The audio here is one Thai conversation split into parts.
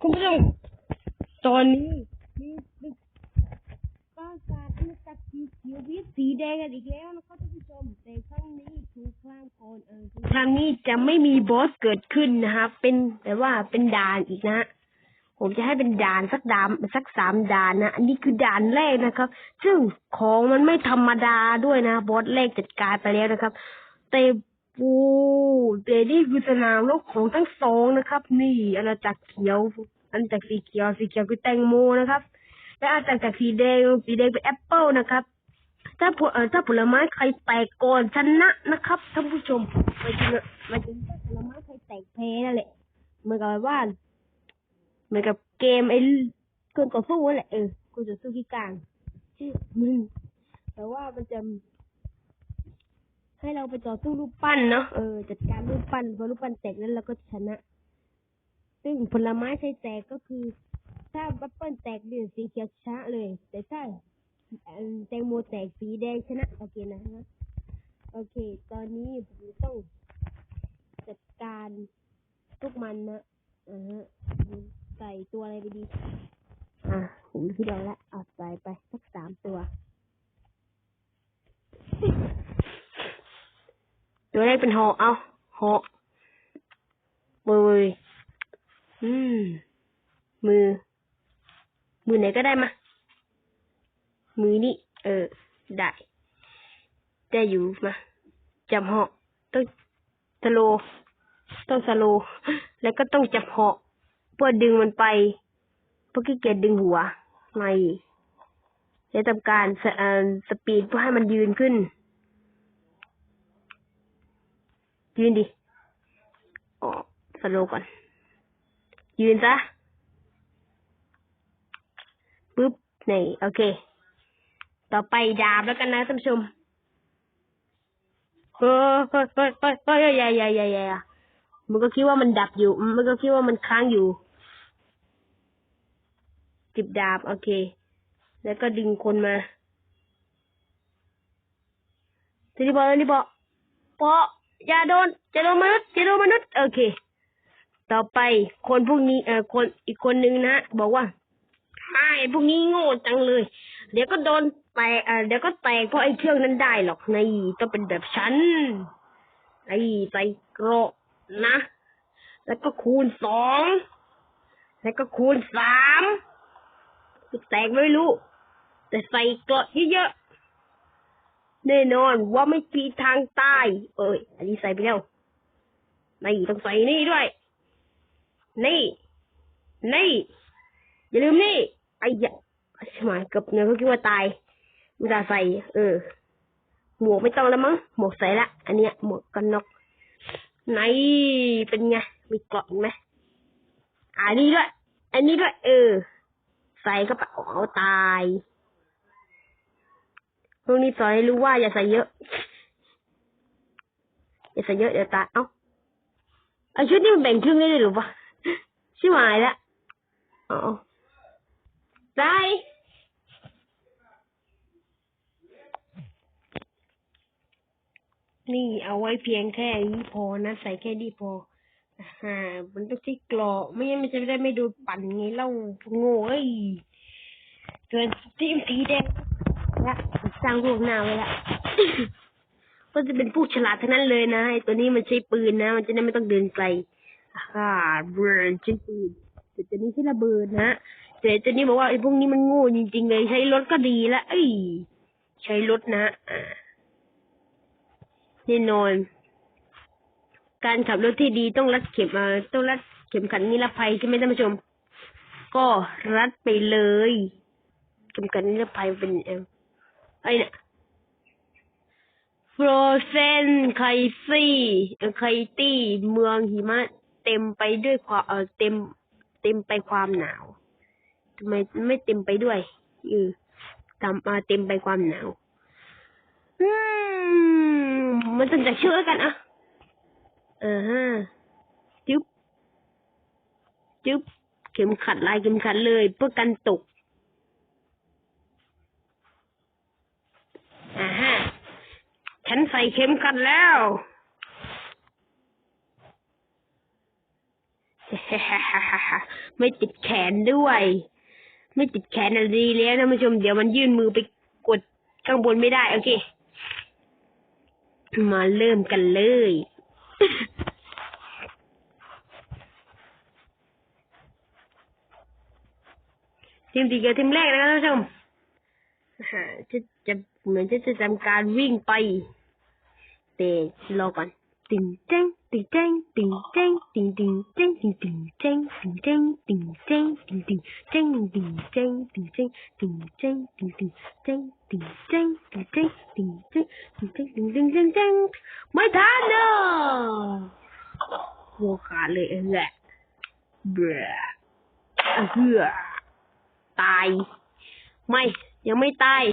คุณผู้ชมตอนนี้มีตึกปราสาทมาจากสีเขียววิสีแดงกันอีกแล้วนะครับท่านผู้ชมแต่ครั้งนี้ถูกครั้งก่อนเออครั้งนี้จะไม่มีบอสเกิดขึ้นนะครับ เป็นแต่ว่าเป็นด่านอีกนะผมจะให้เป็นด่านสักดามสักสามด่านนะอันนี้คือด่านแรกนะครับ ซึ่งของมันไม่ธรรมดาด้วยนะบอสแรกจัดการไปแล้วนะครับ แต่ ปูแต่นี่คือสนามรบของทั้งสองนะครับ นี่อาณาจักรเขียวอาณาจักรสีเขียวสีเขียวคือแตงโมนะครับ และอาณาจักรสีแดงสีแดงเป็นแอปเปิลนะครับ ถ้าผลถ้าผลไม้ใครแตกก่อนชนะนะครับท่านผู้ชมมายถึงมายถึงถ้าผลไม้ใครแตกแพ้นั่นแหละเหมือนกับว่าเหมือนกับเกมไอ้เกินต่อสู้นั่นแหละเออกูจะสู้ที่กลางชื่อมึงแต่ว่ามันจะ ให้เราไปต่อสู้รูปปั้นเนาะเออจัดการรูปปั้นพอรูปปั้นแตกนั้นเราก็ชนะ ซึ่งผลไม้ใครแตกก็คือ ถ้าบัปเปิ้ลแตกเดือสีเขียวชนะเลย แต่ถ้าแตงโมแตกสีแดงชนะโอเคนะฮะโอเค ตอนนี้ผมต้องจัดการพวกมันนะอ่าฮะใส่ตัวอะไรไปดี อะผมคิดเอาละเอาใส่ไปสักสามตัว ตัวแรกเป็นหอกเอาหอกมืออืม มือ มือไหนก็ได้มา มือนี่ เออ ได้ได้อยู่มาจับหอกต้องสโล ต้องสโล แล้วก็ต้องจับหอกเพื่อดึงมันไปเพื่อขี้เกียจดึงหัวไม่แล้วทำการสสปีดเพื่อให้มันยืนขึ้น ยืนดิอ๋อสโลว์ก่อน ยืนซะปึ๊บนี่โอเค ต่อไปดาบแล้วกันนะท่านผู้ชมเฮ้ยเฮ้ยเฮ้ยเฮ้ยเฮ้ยอย่าอย่าอย่าอย่าอย่ามันก็คิดว่ามันดับอยู่ มันก็คิดว่ามันค้างอยู่จิบดาบ โอเค แล้วก็ดึงคนมาทีนี้บอกทีนี้บอกปอ อย่าโดนอย่าโดนมนุษย์อย่าโดนมนุษย์โอเค ต่อไปคนพวกนี้เอ่อคนอีกคนนึงนะบอกว่าไอ้พวกนี้โง่จังเลย เดี๋ยวก็โดนแตกเอ่อเดี๋ยวก็แตกเพราะไอ้เครื่องนั้นได้หรอกในต้องเป็นแบบฉันไอ้ใส่เกราะนะ แล้วก็คูณสองแล้วก็คูณสามแตกไม่รู้ แต่ใส่เกราะเยอะๆ แน่นอนว่าไม่มีทางตาย เอ้ย อันนี้ใส่ไปแล้วนี่ต้องใส่นี่ด้วย นี่ นี่ อย่าลืมนี่ ไอ้ยะใช่ไหมเกับเนี่ยเขาคิดว่าตายอุตส่าใส่ เออ หมวกไม่ต้องแล้วมั้ง หมวกใส่ละ อันเนี้ย หมวกกันน็อกไหนเป็นไง มีเกราะไหมอันนี้ด้วย อันนี้ด้วย เออ ใส่เข้าไปเอาตาย พวกนี้สอนให้รู้ว่าอย่าใส่เยอะ อย่าใส่เยอะเดี๋ยวตายเอ้าไอชุดนี้มันแบ่งครึ่งได้เลยหรือวะชิบหายละอ๋อได้นี่เอาไว้เพียงแค่นี้พอนะ ใส่แค่นี้พออ่ามันต้องใช้กรอกไม่งั้นมันจะได้ไม่โดนปั่นไงเล่าโง่เอ้ยส่วนทีมสีแดง ละสร้างรูปหน้าไว้ละก็จะเป็นผู้ฉลาดทั้งนั้นเลยนะไอตัวนี้มันใช้ปืนนะ มันจะได้ไม่ต้องเดินไกลอ่าเบิร์นใช้ปืนแต่ตัวนี้ใช้ระเบิดนะแต่ตัวนี้บอกว่าไอ้พวกนี้มันโง่จริง ๆ เลยใช้รถก็ดีละเอ้ยใช้รถนะอ่าแน่นอน การขับรถที่ดีต้องรัดเข็มเอ่อต้องรัดเข็มขัดนิรภัยใช่ไหมท่านผู้ชม ก็รัดไปเลย เข็มขัดนิรภัยเป็นเออ ไอ้เนี่ยฟรเซนไคซี่ไคตี้เมืองหิมะ เต็มไปด้วยความเออเต็ม เต็มไปความหนาวทำไมไม่เต็มไปด้วยเออทำมาเต็มไปความหนาวอืมมันต้องจะเชื่อกันอะอ่าฮะจุ๊บจุ๊บเข็มขัดลายเข็มขัดเลย เพื่อกันตก อ่าฮะ ฉันใส่เข็มขัดแล้ว ไม่ติดแขนด้วย ไม่ติดแขนอะไรดีแล้วท่านผู้ชม เดี๋ยวมันยื่นมือไปกดข้างบนไม่ได้ โอเค มาเริ่มกันเลยทีมสีเขียวทีมแรกนะครับท่านผู้ชมจะจะเหมือนจะจะทำการวิ่งไป แต่รอก่อนติ่งเจ้งติ่งเจ้งติ่งเจ้งติ่งติ่งเจ้งติ่งติ่งเจ้งติ่งเจ้งติ่งเจ้งติ่งติ่งเจ้งติ่งเจ้งติ่งเจ้งติ่งเจ้งติ่งติ่งเจ้งติ่งเจ้งติ่งเจ้งติ่งเจ้งติ่งเจ้งติ่งติ่งเจ้งเจ้งไม่ทันเนอะหัวขาดเลยเออแหละเบื่อเบื่อตาย ไม่ยังไม่ตาย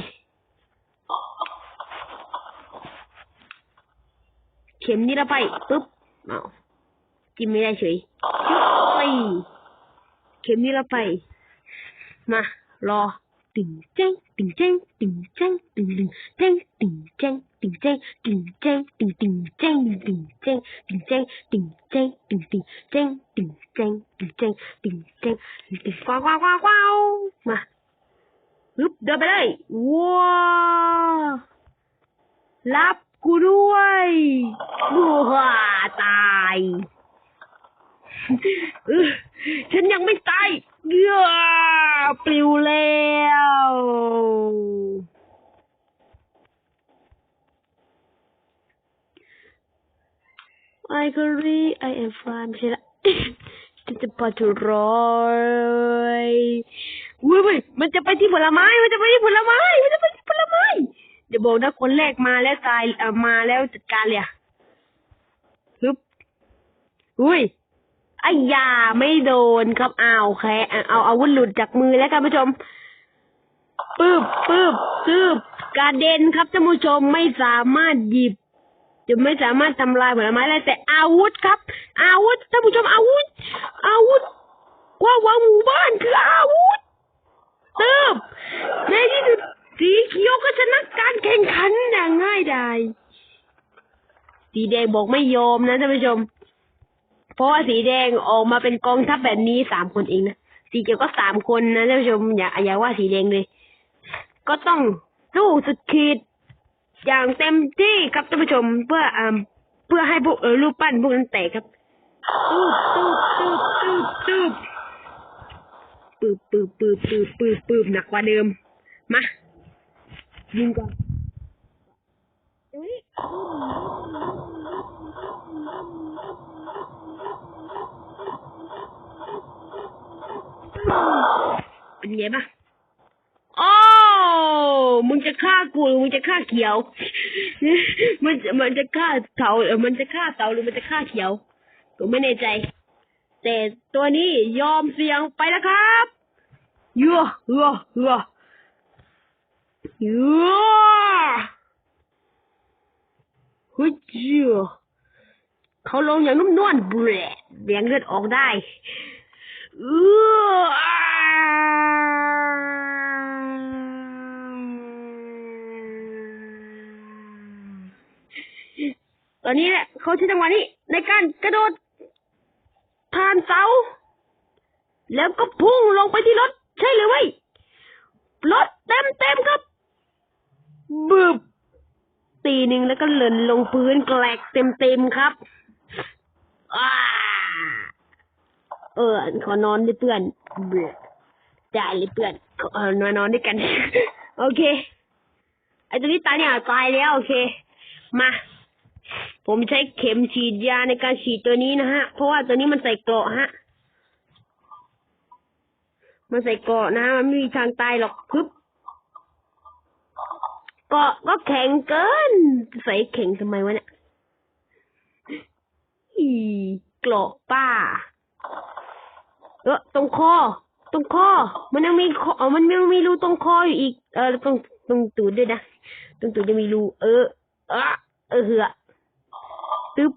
เข็มนิรภัยปุ๊บเอาจิ้มไม่ได้เฉยชุบไปเข็มนิรภัยมารอติ่งเจ้งติ่งเจ้งติ่งเจ้งติ่งติ่งเจ้งติ่งเจ้งติ่งเจ้งติ่งเจ้งติ่งติ่งเจ้งติ่งเจ้งติ่งเจ้งติ่งเจ้งติ่งติ่งเจ้งติ่งเจ้งติ่งเจ้งติ่งเจ้งติ่งติ่งว้าวว้าวว้าวว้าวมาฮึบเดินไปเลยว้าวรับ กูด้วยว้าตายฉันยังไม่ตายเกือปลิวแล้ว I agree I am fine ไม่ใช่ละฉันจะปาทุรอยเว้ยเว้ยมันจะไปที่ผลไม้ มันจะไปที่ผลไม้ มันจะไปที่ผลไม้ เดี๋ยวบอกนะคนแรกมาแล้วตายเอ่อมาแล้วจัดการเลยอะฮึบอุ้ยไอ้ยาไม่โดนครับอ้าวแค่เอาอาวุธหลุดจากมือแล้วครับผู้ชมปึ๊บปึ๊บปึ๊บกระเด็นครับท่านผู้ชมไม่สามารถหยิบจะไม่สามารถทำลายผลไม้ได้แต่อาวุธครับ อาวุธท่านผู้ชมอาวุธ อาวุธกว่าวางหมู่บ้านคืออาวุธเติบในที่สุด สีเขียวก็ชนะการแข่งขันอย่างง่ายดายสีแดงบอกไม่ยอมนะท่านผู้ชม เพราะว่าสีแดงออกมาเป็นกองทัพแบบนี้สามคนเองนะสีเขียวก็สามคนนะท่านผู้ชมอย่าอย่าว่าสีแดงเลย ก็ต้องสู้สุดขีดอย่างเต็มที่ครับท่านผู้ชมเพื่ออ่าเพื่อให้พวกเออรูปปั้นพวกนั้นแตกครับตูบตูบตูบตูบตูบปืบปืบปืบปืบปืบปืบหนักกว่าเดิมมา ยิงก่อนเอ้ยเป็นไงบ้างโอ้มึงจะฆ่ากูหรือมึงจะฆ่าเขียว มันจะมันจะฆ่าเต่าเออมันจะฆ่าเต่าหรือมันจะฆ่าเขียวกูไม่แน่ใจ แต่ตัวนี้ยอมเสี่ยงไปแล้วครับเยอะเยอะเยอะ เยอะเฮ้ยเจ้าเขาลงอย่างนุ่มนวลเบรดแดงเลือดออกได้เออตอนนี้แหละเขาใช้จังหวะนี้ในการกระโดดผ่านเสา แล้วก็พุ่งลงไปที่รถ ใช่หรือไม่รถเต็มเต็มครับ บึบตีหนึ่งแล้วก็หล่นลงพื้นแกลกเต็มเต็มๆครับอาเออ ขอนอนด้วยเพื่อนเบื่อได้เลยเพื่อนขอเออนอนนอนด้วยกัน โอเค ไอตัวนี้ตายเนี่ยตายแล้ว โอเค มา ผมใช้เข็มฉีดยาในการฉีดตัวนี้นะฮะ เพราะว่าตัวนี้มันใส่เกราะฮะ มันใส่เกราะนะ มันไม่มีทางตายหรอกพึบ เกาะก็แข็งเกิน ใส่แข็งทำไมวะเนี่ยอีเกราะป้าเออตรงคอ ตรงคอ มันยังมีคอออมันยังมีรูตรงคออยู่อีก เออตรงตรงตูดด้วยนะ ตรงตูดจะมีรู เออ เออเออเหือตึ๊บ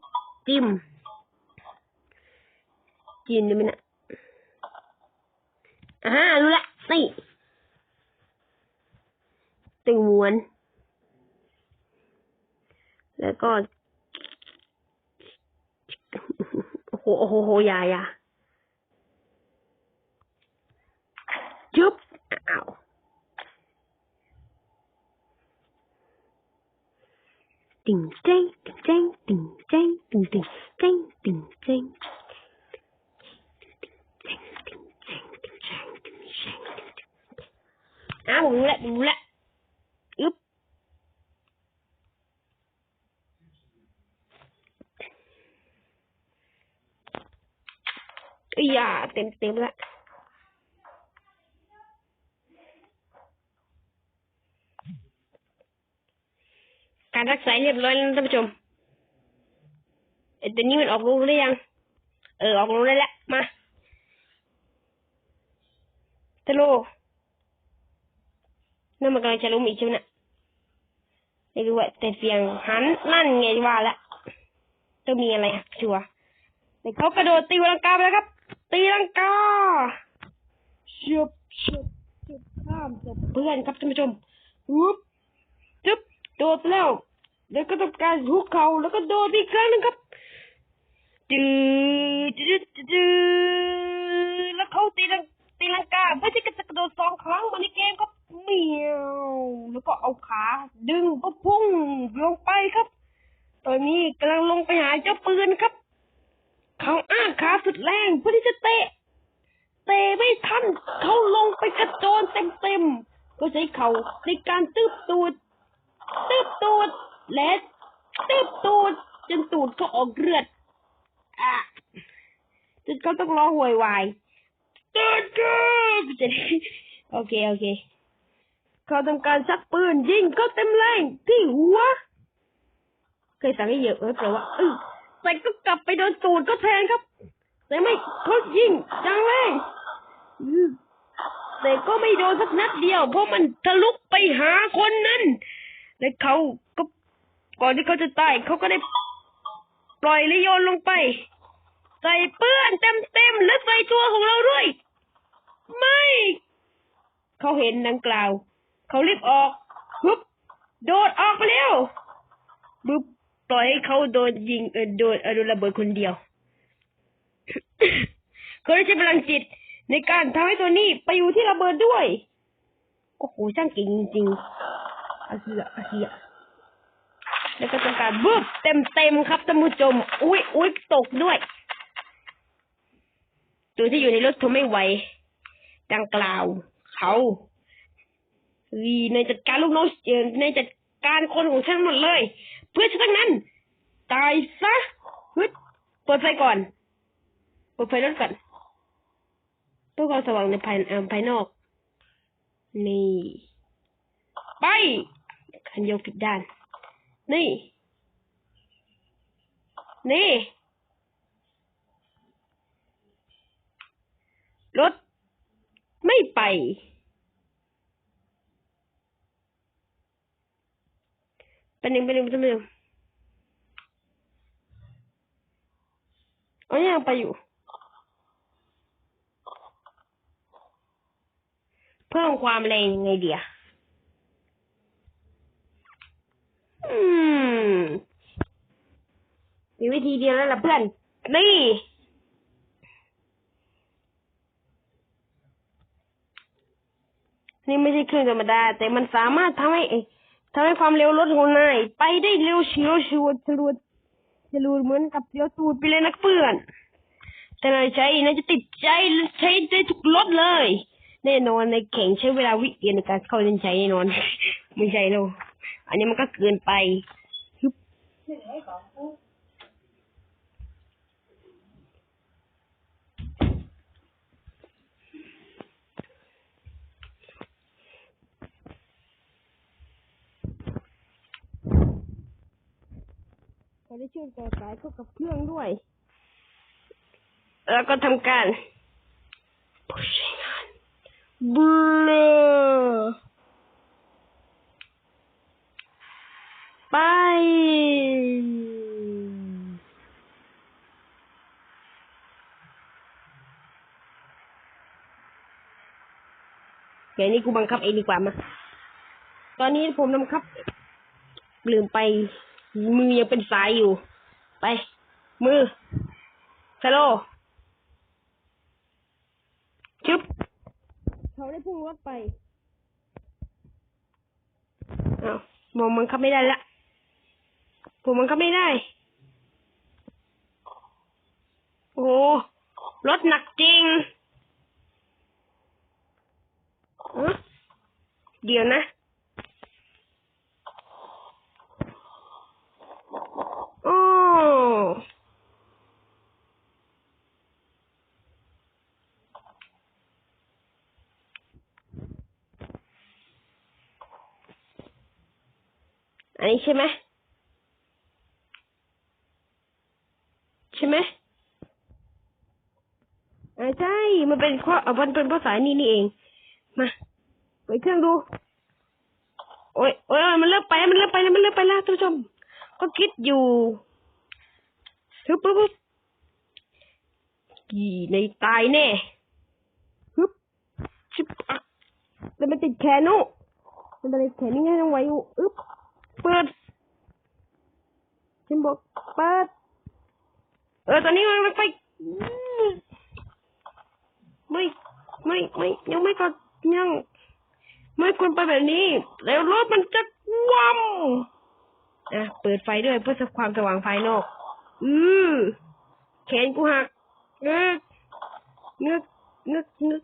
จิ้มจิ้มได้ไหมนะอ่ารู้ละนี่ตึงม้วน แล้วก็โหโหโหยายาจุ๊บอ้าวติ่งเจ้งติ่งเจ้งติ่งเจ้งติ่งติ่งเจ้งติ่งเจ้งอ้าวรู้ละรู้ละ เต็มเต็มละการรักษาเรียบร้อยแล้วท่านผู้ชมไอ้ตัวนี้มันออกลูกหรือยัง เออออกลูกได้แล้วมาตะโลนั่นมันกำลังจะล้มอีกใช่ไหมนะไม่รู้อะแต่เสียงหันนั่นไงว่าละต้องมีอะไรหักชัวร์แต่เขากระโดดตีลังกาไปแล้วครับ ตีลังกาเฉียบเฉียบเฉียบข้ามศพเพื่อนครับท่านผู้ชมวุบจึ๊บโดดแล้ว แล้วก็ทำการหุกเข่าแล้วก็โดดอีกครั้งหนึงครับจืดจืดจืดแล้วเขาตีลังตีลังกาไม่ใช่กระโดดสองครั้งเหมือนในเกมครับเมียวแล้วก็เอาขา ดึงก็พุ่งลงไปครับ ตอนนี้กำลังลงไปหาเจ้าปืนครับ เขาอ้าขาสุดแรงเพื่อที่จะเตะ เตะไม่ทันเขาลงไปกระโจนเต็มๆก็ใช้เขาในการตืบตูด ตืบตูด และตืบตูดจนตูดเขาออกเลือดอะจนเขาต้องร้องโวยวายตืดตืดจะได้โอเคโอเค เขาทำการชักปืนยิงเขาเต็มแรงที่หัว เคยสั่งให้เยอะเออแต่ว่าเออ แต่ก็กลับไปโดนตูดก็แทนครับ แต่ไม่เขายิงจังเลยแต่ก็ไม่โดนสักนัดเดียว เพราะมันทะลุไปหาคนนั้น และเขาก็ก่อนที่เขาจะตายเขาก็ได้ปล่อยและโยนลงไป ใส่เปื้อนเต็มเต็มและใส่ตัวของเราด้วย ไม่ เขาเห็นดังกล่าว เขารีบออกฮึบโดดออกไปแล้วบึบ ปล่อยให้เขาโดนยิงเออโดนโดนระเบิดคนเดียวเขาได้ใช้พลังจิตในการทำให้ตัวนี้ไปอยู่ที่ระเบิดด้วย โอ้โหช่างเก่งจริงๆอาเฮียอาเฮียแล้วก็ทำการบึ้บเต็มเต็มๆครับท่านผู้ชมอุ้ยอุ้ยตกด้วย ตัวที่อยู่ในรถทนไม่ไหวดังกล่าว เขาวีในจัดการลูกน้องเออในจัดการคนของฉันหมดเลย พื่อฉันทั้งนั้น ตายซะฮึดเปิดไฟก่อน เปิดไฟรถก่อนเพื่อความสว่างในภายเอ่อภายนอก นี่ ไปคันโยกผิดด้าน นี่ นี่ รถ ไม่ไป เป็นหนึ่งเป็นหนึ่งเป็นหนึ่งอ๋อยังไปอยู่ เพิ่มความแรงไงเดียอืม มีวิธีเดียวแล้วล่ะเพื่อน นี่นี่ไม่ใช่เครื่องธรรมดา แต่มันสามารถทำให้ ทำให้ความเร็วรถของนายไปได้เร็วเฉียวชวดฉลวดฉลูดเหมือนกับเดียวตูดไปเลยนักเพื่อน แต่นายใช้นายจะติดใจใช้ได้ทุกรถเลย แน่นอนในแข่งใช้เวลาวิเดียนในการเข้าเส้นชัยแน่นอน ไม่ใช่หรออันนี้มันก็เกินไปฮึบ ได้เชื่อมต่อสายเข้ากับเครื่องด้วย แล้วก็ทำการผู้ใช้งานเบลอไปเดี๋ยวนี้กูบังคับเองดีกว่ามา ตอนนี้ผมบังคับ ลืมไป มือยังเป็นสายอยู่ ไป มือสโลว์ชึบเขาได้พุ่งรถไปอ้าวมองมันขับไม่ได้ละผมมันก็ไม่ได้ โอ้รถหนักจริงฮะเดี๋ยวนะโอ้ อันนี้ใช่ไหมใช่ไหมอ่าใช่ มันเป็นข้อเอ่อมันเป็นภาษานี่นี่เอง มาเปิดเครื่องดู โอ้ยโอ้ยมันเลิกไปแล้วมันเลิกไปแล้วมันเลิกไปแล้วท่านผู้ชม ก็คิดอยู่ฮึบปุ๊บปุ๊บกี่ในตายแน่ฮึบชิบอะแต่มันติดแขนนุมันติดแขนนี่ไงต้องไว้อยู่อึ๊บ เปิดฉันบอกเปิด เออ ตอนนี้มันไปอืมไม่ ไม่ ไม่ ยังไม่ก็ยัง ไม่ควรไปแบบนี้ แล้วรถมันจะคว่ำอะ เปิดไฟด้วยเพื่อความสว่างภายนอก อืมแขนกูหักเงึกเงึกเงึกเงึก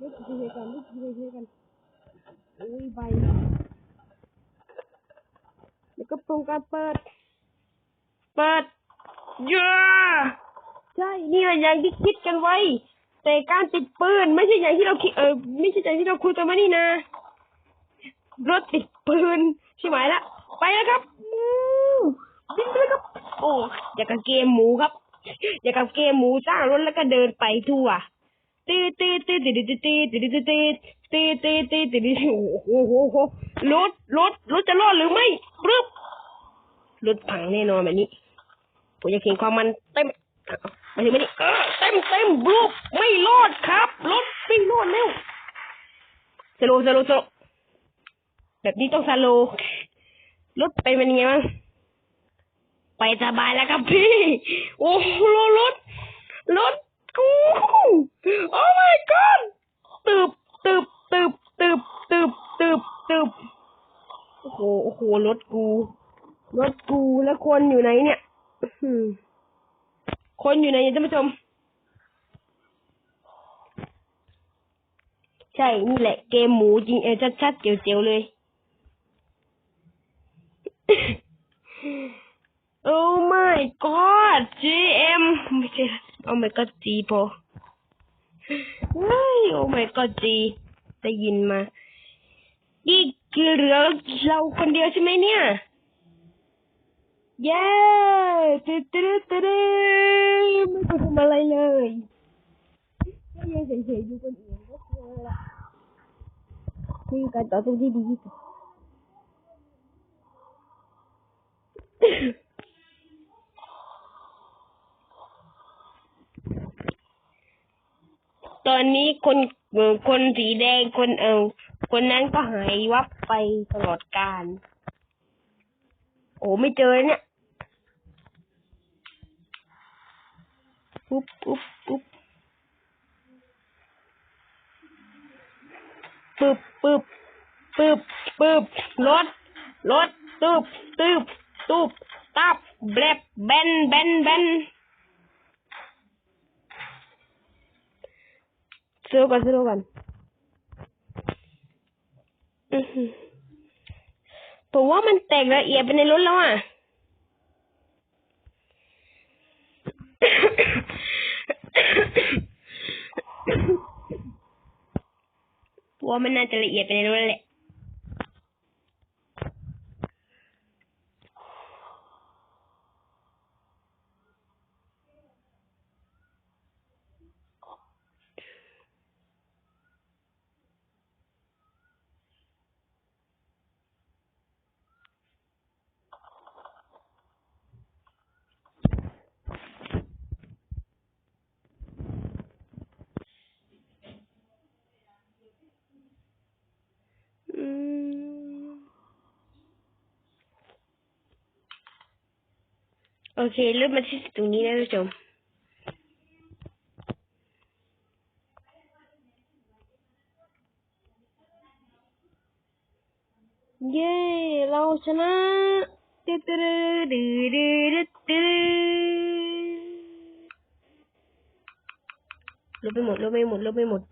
ลุกทีเดียวกันลุกทีเดียวกันโอ้ยไปแล้วก็ตรงการเปิด เปิดเยอะใช่นี่แหละอย่างที่คิดกันไว้ แต่การติดปืนไม่ใช่อย่างที่เราคิดเออไม่ใช่อย่างที่เราคุยกันมานี่นะรถติดปืนใช่ไหมละไปแล้วครับอู้บินไปแล้วครับ โอ้อยากกับเกมหมูครับ อยากกับเกมหมูสร้างรถแล้วก็เดินไปทั่วตีตีตีตีตีตีตีตีตีตีตีตีตีตีโอ้โหโอ้โหรถรถรถจะรอดหรือไม่ปึ๊บ รถพังแน่นอนแบบนี้ ผมอยากเห็นความมันเต็มมาถึงไม่นี่เออเต็มเต็มรูปไม่รอดครับรถไม่รอดแล้วสโลว์สโลว์สโลว์แบบนี้ต้องสโลว์รถเป็นเป็นยังไงบ้างไปสบายแล้วครับพี่ โอ้โหรถรถกูโอ้ my god ตึบตึบตึบตึบตึบตึบตึบโอ้โหโอ้โหรถกู รถกูแล้วคนอยู่ไหนเนี่ยอื้อหือคนอยู่ไหนเนี่ยท่านผู้ชม ใช่ นี่แหละ เกมหมูจริงเออชัดๆเจียวๆเลย โอ้ my god GM ไม่ใช่โอ้ my god G พอเฮ้ยโอ้ my god G ได้ยินมานี่คือเหลือเราคนเดียวใช่ไหมเนี่ย เย้ตึ๊ดตึ๊ดตึ๊ดไม่ต้องทำอะไรเลยก็ยังเฉยๆอยู่คนอื่นก็เจอละนี่คือการต่อสู้ที่ดีที่สุดตอนนี้คนเอ่อคนสีแดงคนเออคนนั้นก็หายวับไปตลอดกาลโอ้ไม่เจอเนี่ย ปุ๊บปุ๊บปุ๊บปึ๊บปึ๊บปึ๊บปึ๊บรถรถตึบตึบตุบตับแบลบแบนแบนแบนซื้อก่อนซื้อก่อนอื้อหือผมว่ามันแตกละเอียดไปในรถแล้วอะ ว่ามันน่าจะละเอียดไปใน โอเค เริ่มมาที่ตรงนี้แล้ท่านผู้ชมเย้ เราชนะตึ๊ดตึ๊ดตึ๊ดตึ๊ดตึ๊ดลบไปหมดลบไปหมดลบไปหมด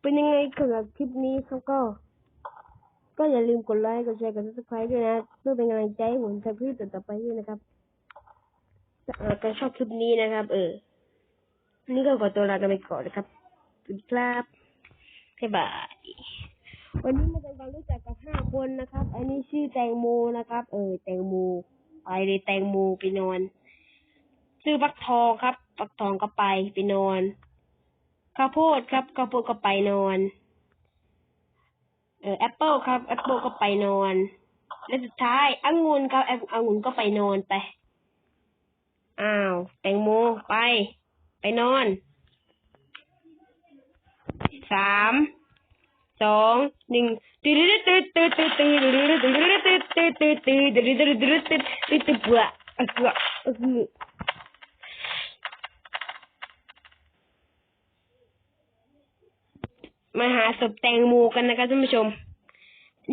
เป็นยังไงสำหรับคลิปนี้ครับก็ ก็อย่าลืมกดไลค์ กดแชร์ กด subscribe ด้วยนะ เพื่อเป็นกำลังใจให้ผมทำคลิปต่อไปด้วยนะครับเอ่อก็ชอบคลิปนี้นะครับ เออ นี่ก็ขอตัวลากันไปก่อนนะครับสวัสดีครับบ๊ายบาย วันนี้มาทำความรู้จักกับห้าคนนะครับ อันนี้ชื่อแตงโมนะครับ เออ แตงโม ไปเลยแตงโมไปนอน ชื่อฟักทองครับฟักทองก็ไปไปนอน ข้าวโพดครับ ข้าวโพดก็ไปนอน เออแอปเปิลครับแอปเปิลก็ไปนอน และสุดท้ายองุ่นครับแอปองุ่นก็ไปนอนไป อ้าว แตงโมไป ไปนอน สาม สอง หนึ่งตืดตืดตืดตืดตืดตืดตืดตืดตืดตืดตืดตืดตืดตืดตืดตืดตืดตืดเบื่อเบื่อเบื่อ มาหาศพแตงโมกันนะครับท่านผู้ชม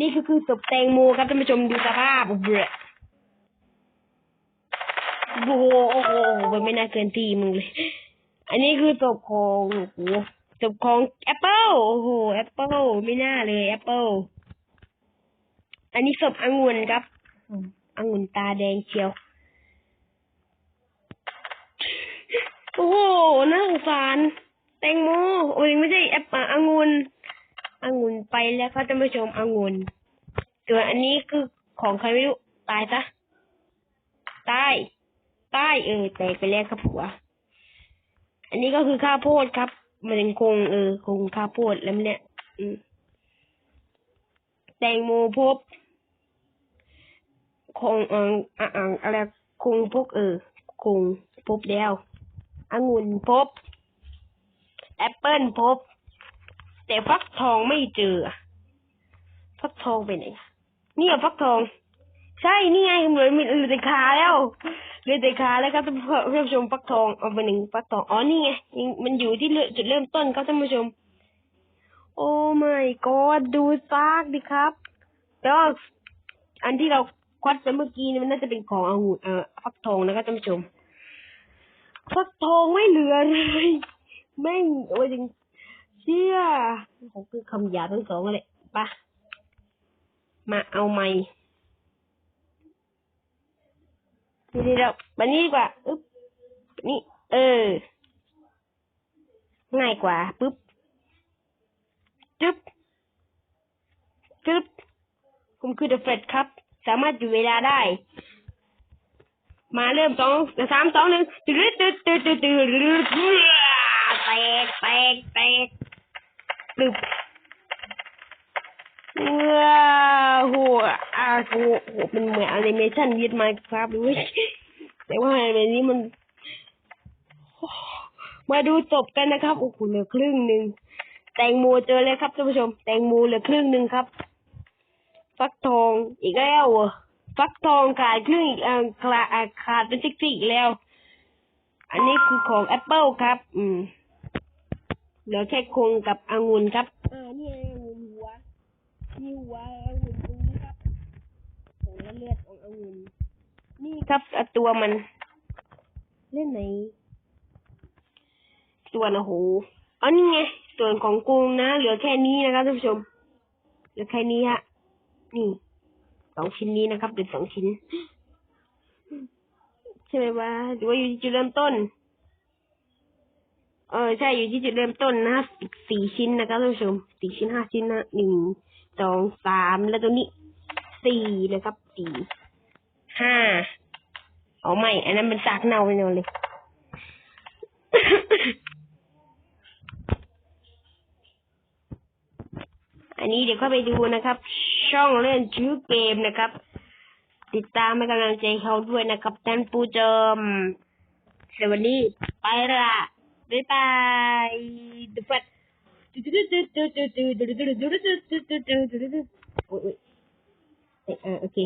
นี่ก็คือศพแตงโมครับท่านผู้ชมดูสภาพเบื่อโอ้โหโอ้โหมันไม่น่าเกินทีมึงเลย อันนี้คือศพของโอ้ศพของแอปเปิลโอ้โหแอปเปิลไม่น่าเลยแอปเปิลอันนี้ศพองุ่นครับองุ่นตาแดงเชียว โอ้โหน่าสงสาร แตงโมโอ้ยไม่ใช่แอปเปิลองุ่นองุ่นไปแล้วครับท่านผู้ชมองุ่นส่วนอันนี้คือของใครไม่รู้ตายซะตายตายเออแตกไปแล้วครับผัว อันนี้ก็คือข้าวโพดครับ มันยังคงเออคงข้าวโพดแล้วเนี่ยอืมแตงโมพบคงเอออะอะอะไรคงพกเออคงพบแล้วองุ่นพบ แอปเปิลพบ แต่ฟักทองไม่เจอ ฟักทองไปไหนนี่อะฟักทอง ใช่นี่ไงเหมือนมันเหลือแต่ขาแล้วเหลือแต่ขาแล้วครับท่านผู้ชมฟักทองเอาไปหนึ่งฟักทองอ๋อนี่ไงมันอยู่ที่จุดเริ่มต้นครับท่านผู้ชม โอ้ my god ดูซากดิครับแล้วอันที่เราควัดไปเมื่อกี้นี่มันน่าจะเป็นขององุ่นเอ่อฟักทองนะครับท่านผู้ชมฟักทองไม่เหลือเลย แม่งโอ้ยจริงเชี่ยผมคือคำหยาบทั้งสองเลยปะมาเอาไม้นี่เดี๋ยวมานี่ดีกว่าอึ๊บนี่ เออ ง่ายกว่าปึ๊บจึ๊บจึ๊บผมคือเดอะเฟดครับ สามารถอยู่เวลาได้ มาเริ่มสองสามสองหนึ่งตึ๊ดตึ๊ดตึ๊ดตึ๊ดตึ๊ดตึ๊ด กแตกแตกตึ๊บว้าวโหอาโหโหเป็นเหมือนแอนิเมชันยึดมาครับด้วยแต่ว่าในนี้มัน มาดูจบกันนะครับโอ้โหเหลือครึ่งหนึ่งแตงโมเจอเลยครับท่านผู้ชม แตงโมเหลือครึ่งหนึ่งครับ ฟักทองอีกแล้วฟักทองขาดครึ่งอีกอ่าขาดอ่าขาดเป็นซิกซี่อีกแล้ว อันนี้คือของแอปเปิลครับ อืม เหลือแค่คงกับองุ่นครับ อ่า นี่องุ่นหัว นี่หัวองุ่นตรงนี้ครับของเลือดขององุ่นนี่ครับอะตัวมัน เล่นไหนส่วนโอ้โหเอานี่ไง ส่วนของกุ้งนะ เหลือแค่นี้นะครับท่านผู้ชม เหลือแค่นี้ฮะ นี่สองชิ้นนี้นะครับเหลือสองชิ้น ใช่ไหมวะหรือว่าอยู่ที่จุดเริ่มต้น เออใช่อยู่ที่จุดเริ่มต้นนะครับสี่ชิ้นนะครับท่านผู้ชมสี่ชิ้นห้าชิ้นนะหนึ่งสองสามแล้วตัวนี้สี่นะครับสี่ห้าเอาไม่ อันนั้นเป็นซากเน่าไปนอนเลยอันนี้เดี๋ยวเข้าไปดูนะครับ ช่องเล่นชื่อเกมนะครับ ติดตามให้กำลังใจเขาด้วยนะครับท่านผู้ชมสวัสดีไปละ บ๊ายบายดูฟัดโอ้ยเออโอเค